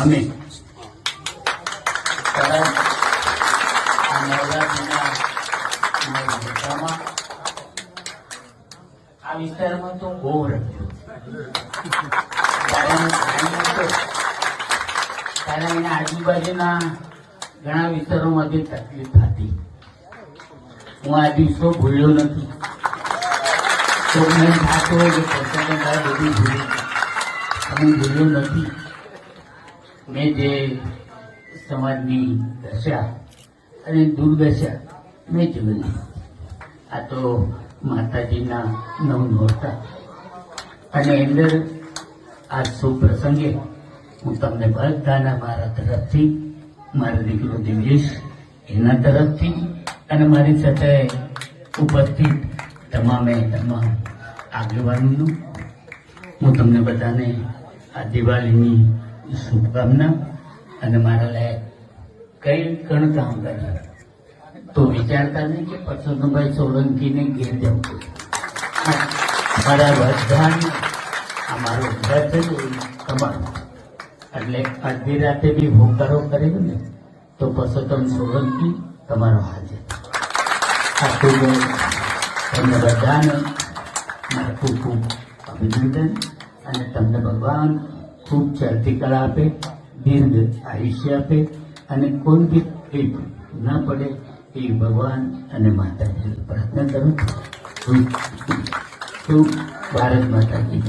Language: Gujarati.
અમે આ વિસ્તારમાં તો બહુ રમ્યો ત્યારે આજુબાજુના ઘણા વિસ્તારોમાંથી તકલીફ થતી હું આ દિવસો ભૂલ્યો નથી તો મને હોય કે પોતાને બધું ભૂલ્યું હું ભૂલ્યો નથી મેં જે સમાજની દશા અને દુર્દશા મેં જોઈ. આ તો માતાજીના નવ નહોતા અને અંદર આ શુભ પ્રસંગે હું તમને બધાના મારા તરફથી, મારો દીકરો દિવ્યેશ એના તરફથી અને મારી સાથે ઉપસ્થિત તમામે તમામ આગેવાનોનું. હું તમને બધાને આ દિવાળીની શુભકામના અને મારા લાયક કઈ કણ કામ કર્યા તો વિચારતા નહીં કે પરસોત્તમભાઈ સોલંકીને ઘેર જવું મારા બધાને આ મારો ઘર છે ને તમારું. એટલે અડધી રાતે બી હોકારો કરેલો ને, તો પરસોત્તમ સોલંકી તમારો હાજર. આટલું ખૂબ તમને બધાને મારા ખૂબ ખૂબ અભિનંદન અને તમને ભગવાન ખૂબ ચડતી આપે દીર્ઘ આયુષ્ય આપે અને કોઈ બી એક ના પડે એ ભગવાન અને માતાજી પ્રાર્થના કરું છું ભારત માતા કી જય.